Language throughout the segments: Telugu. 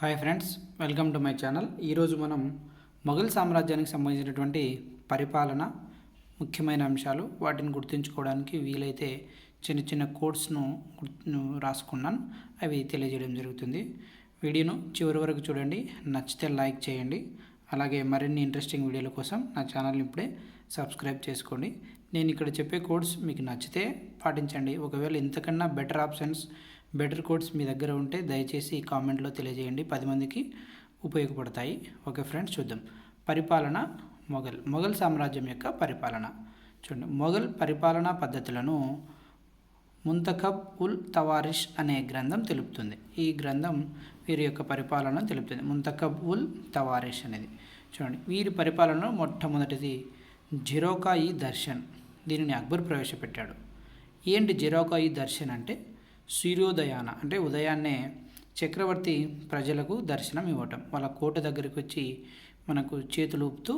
Hi friends welcome to my channel. ఈరోజు మనం మొఘల్ సామ్రాజ్యానికి సంబంధించినటువంటి పరిపాలన ముఖ్యమైన అంశాలు వాటిని గుర్తుంచుకోవడానికి వీలైతే చిన్న చిన్న కోడ్స్ను రాసుకున్నాను అవి తెలియజేయడం జరుగుతుంది. వీడియోను చివరి వరకు చూడండి. నచ్చితే లైక్ చేయండి. అలాగే మరిన్ని ఇంట్రెస్టింగ్ వీడియోల కోసం నా ఛానల్ని ఇప్పుడే సబ్స్క్రైబ్ చేసుకోండి. నేను ఇక్కడ చెప్పే కోడ్స్ మీకు నచ్చితే పాటించండి. ఒకవేళ ఇంతకన్నా బెటర్ ఆప్షన్స్ బెటర్ కోడ్స్ మీ దగ్గర ఉంటే దయచేసి కామెంట్లో తెలియజేయండి. పది మందికి ఉపయోగపడతాయి. ఓకే ఫ్రెండ్స్ చూద్దాం. పరిపాలన మొఘల్. మొఘల్ సామ్రాజ్యం యొక్క పరిపాలన. చూడండి. మొఘల్ పరిపాలనా పద్ధతులను ముంతఖబ్ ఉల్ తవారిష్ అనే గ్రంథం తెలుపుతుంది. ఈ గ్రంథం వీరి యొక్క పరిపాలన తెలుపుతుంది. ముంతఖబ్ ఉల్ తవారిష్ అనేది. చూడండి. వీరి పరిపాలనలో మొట్టమొదటిది జిరోకాయి దర్శన్. దీనిని అక్బర్ ప్రవేశపెట్టాడు. ఏంటి జిరోకాయి దర్శన్ అంటే? సూర్యోదయాన అంటే ఉదయాన్నే చక్రవర్తి ప్రజలకు దర్శనం ఇవ్వటం. వాళ్ళ కోట దగ్గరికి వచ్చి మనకు చేతులు ఊపుతూ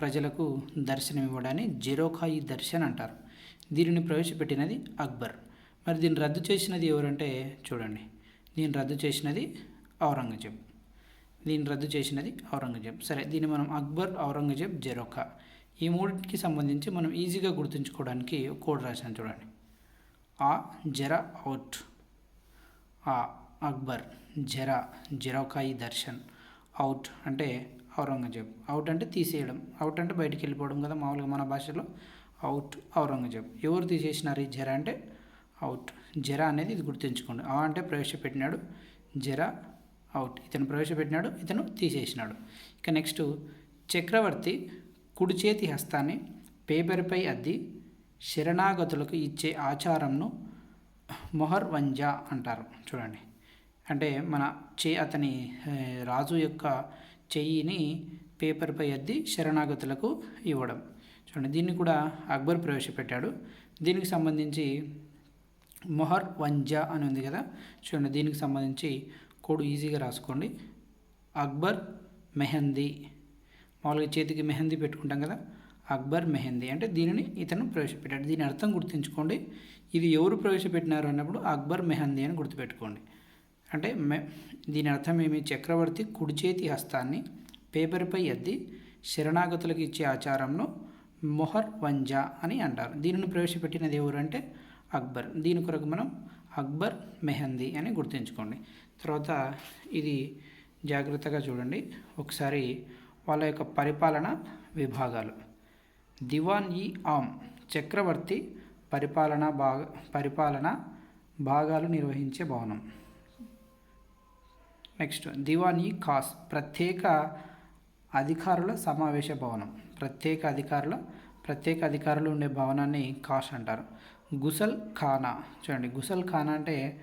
ప్రజలకు దర్శనం ఇవ్వడాన్ని జిరోకాయి దర్శన్ అంటారు. దీనిని ప్రవేశపెట్టినది అక్బర్. మరి దీన్ని రద్దు చేసినది ఎవరంటే చూడండి. దీన్ని రద్దు చేసినది ఔరంగజేబ్. దీన్ని రద్దు చేసినది ఔరంగజేబ్. సరే దీన్ని మనం అక్బర్ ఔరంగజేబ్ జెరోకా ఈ మూడింటికి సంబంధించి మనం ఈజీగా గుర్తుంచుకోవడానికి కోడ్ రాశాను చూడండి. ఆ జర అవుట్. ఆ అక్బర్ జరా జరోకాయి దర్శన్. అవుట్ అంటే ఔరంగజేబ్. అవుట్ అంటే తీసేయడం. అవుట్ అంటే బయటికి వెళ్ళిపోవడం కదా మామూలుగా మన భాషలో. అవుట్ ఔరంగజేబ్. ఎవరు తీసేసినారు ఈ జరా అంటే? అవుట్. జరా అనేది ఇది గుర్తుంచుకోండి. ఆ అంటే ప్రవేశపెట్టినాడు. జరా అవుట్. ఇతను ప్రవేశపెట్టినాడు ఇతను తీసేసినాడు. ఇక నెక్స్ట్ చక్రవర్తి కుడి చేతి హస్తాన్ని పేపర్పై అద్ది శరణాగతులకు ఇచ్చే ఆచారంను మొహర్ వంజా అంటారు. చూడండి. అంటే మన చే అతని రాజు యొక్క చెయ్యిని పేపర్పై అద్ది శరణాగతులకు ఇవ్వడం. చూడండి. దీన్ని కూడా అక్బర్ ప్రవేశపెట్టాడు. దీనికి సంబంధించి మొహర్ వంజా అని ఉంది కదా. చూడండి. దీనికి సంబంధించి కోడ్ ఈజీగా రాసుకోండి. అక్బర్ మెహందీ. మామూలుగా చేతికి మెహందీ పెట్టుకుంటాం కదా. అక్బర్ మెహందీ. అంటే దీనిని ఇతను ప్రవేశపెట్టాడు. దీని అర్థం గుర్తుంచుకోండి. ఇది ఎవరు ప్రవేశపెట్టినారు అన్నప్పుడు అక్బర్ మెహందీ అని గుర్తుపెట్టుకోండి. అంటే మె దీని అర్థం ఏమి? చక్రవర్తి కుడి చేతి హస్తాన్ని పేపర్పై అద్ది శరణాగతులకు ఇచ్చే ఆచారంలో మొహర్ వంజా అని అంటారు. దీనిని ప్రవేశపెట్టినది ఎవరు అంటే అక్బర్. దీని కొరకు మనం అక్బర్ మెహందీ అని గుర్తుంచుకోండి. తర్వాత ఇది జాగ్రత్తగా చూడండి. ఒకసారి వాళ్ళ యొక్క పరిపాలన విభాగాలు. దివాన్ ఈ ఆమ్ చక్రవర్తి పరిపాలన భాగ పరిపాలన భాగాలు నిర్వహించే భవనం. నెక్స్ట్ దివాన్ ఈ ఖాస్ ప్రత్యేక అధికారుల సమావేశ భవనం. ప్రత్యేక అధికారుల ప్రత్యేక అధికారులు ఉండే భవనాన్ని ఖాస్ అంటారు. గుసల్ ఖానా చూడండి గుసల్ ఖానా అంటే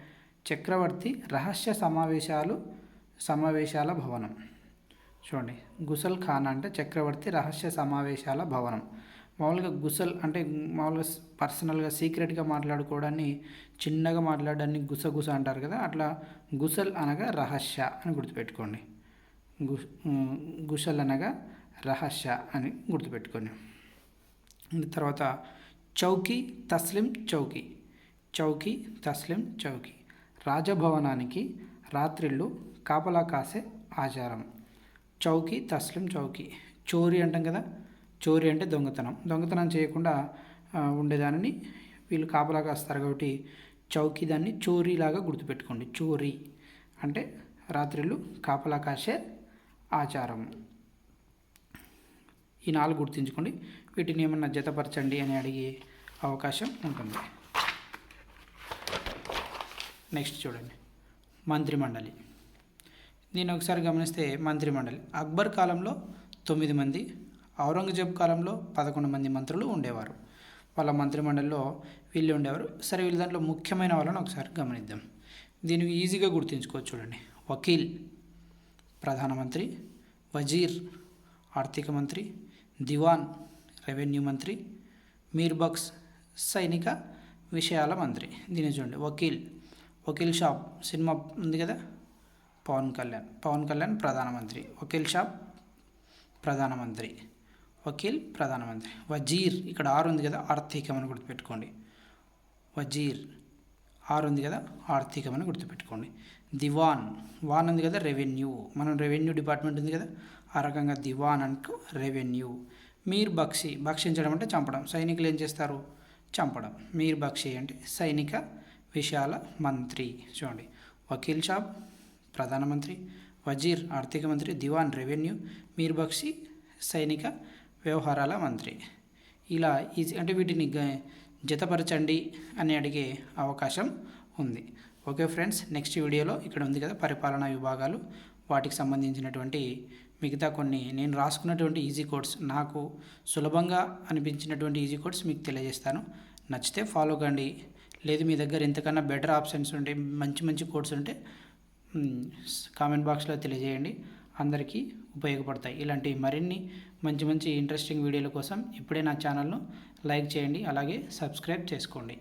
చక్రవర్తి రహస్య సమావేశాలు సమావేశాల భవనం. చూడండి. గుసల్ ఖానా అంటే చక్రవర్తి రహస్య సమావేశాల భవనం. మామూలుగా గుసల్ అంటే మామూలుగా పర్సనల్గా సీక్రెట్గా మాట్లాడుకోవడాన్ని చిన్నగా మాట్లాడడాన్ని గుసగుస అంటారు కదా అట్లా గుసల్ అనగా రహస్య అని గుర్తుపెట్టుకోండి. గు గుసల్ అనగా రహస్య అని గుర్తుపెట్టుకోండి. తర్వాత చౌకీ తస్లిం చౌకీ. చౌకీ తస్లిం చౌకీ. రాజభవనానికి రాత్రిళ్ళు కాపలా కాసే ఆచారం. చౌకీ తస్లిం చౌకీ. చోరీ అంటాం కదా? చోరీ అంటే దొంగతనం. దొంగతనం చేయకుండా ఉండేదానిని వీళ్ళు కాపలా కాస్తారు కాబట్టి చౌకీ దాన్ని చోరీలాగా గుర్తుపెట్టుకోండి. చోరీ అంటే రాత్రిళ్ళు కాపలా కాసే ఆచారం. ఈ నాలుగు గుర్తుంచుకోండి. వీటిని ఏమన్నా జతపరచండి అని అడిగే అవకాశం ఉంటుంది. నెక్స్ట్ చూడండి. మంత్రిమండలి. దీన్ని ఒకసారి గమనిస్తే మంత్రిమండలి అక్బర్ కాలంలో తొమ్మిది మంది ఔరంగజేబ్ కాలంలో పదకొండు మంది మంత్రులు ఉండేవారు. వాళ్ళ మంత్రిమండలిలో వీళ్ళు ఉండేవారు. సరే వీళ్ళ దాంట్లో ముఖ్యమైన వాళ్ళని ఒకసారి గమనిద్దాం. దీనికి ఈజీగా గుర్తుంచుకోవచ్చు చూడండి. వకీల్ ప్రధానమంత్రి వజీర్ ఆర్థిక మంత్రి దివాన్ రెవెన్యూ మంత్రి మీర్బక్స్ సైనిక విషయాల మంత్రి. దీన్ని చూడండి. వకీల్ వకీల్ షాప్ సినిమా ఉంది కదా? పవన్ కళ్యాణ్. పవన్ కళ్యాణ్ ప్రధానమంత్రి. వకీల్ షాప్ ప్రధానమంత్రి. వకీల్ ప్రధానమంత్రి. వజీర్ ఇక్కడ ఆరు ఉంది కదా ఆర్థికం అని గుర్తుపెట్టుకోండి. వజీర్ ఆరు ఉంది కదా ఆర్థికం అని గుర్తుపెట్టుకోండి. దివాన్ వాన్ ఉంది కదా రెవెన్యూ. మనం రెవెన్యూ డిపార్ట్మెంట్ ఉంది కదా ఆ రకంగా దివాన్ అంటూ రెవెన్యూ. మీర్ బక్షి భక్షించడం అంటే చంపడం. సైనికులు ఏం చేస్తారు? చంపడం. మీర్ బక్షి అంటే సైనిక విషయాల మంత్రి. చూడండి. వకీల్ షాప్ ప్రధానమంత్రి వజీర్ ఆర్థిక మంత్రి దివాన్ రెవెన్యూ మీర్ బక్షి సైనిక వ్యవహారాల మంత్రి. ఇలా ఈజీ అంటే వీటిని జతపరచండి అని అడిగే అవకాశం ఉంది. ఓకే ఫ్రెండ్స్ నెక్స్ట్ వీడియోలో ఇక్కడ ఉంది కదా పరిపాలనా విభాగాలు. వాటికి సంబంధించినటువంటి మిగతా కొన్ని నేను రాసుకున్నటువంటి ఈజీ కోడ్స్ నాకు సులభంగా అనిపించినటువంటి ఈజీ కోడ్స్ మీకు తెలియజేస్తాను. నచ్చితే ఫాలో కండి. లేదు మీ దగ్గర ఇంతకన్నా బెటర్ ఆప్షన్స్ ఉంటే మంచి మంచి కోడ్స్ ఉంటే కామెంట్ బాక్స్లో తెలియజేయండి. అందరికీ ఉపయోగపడతాయి. ఇలాంటి మరిన్ని మంచి మంచి ఇంట్రెస్టింగ్ వీడియోల కోసం ఇప్పుడే నా ఛానల్ను లైక్ చేయండి. అలాగే సబ్స్క్రైబ్ చేసుకోండి.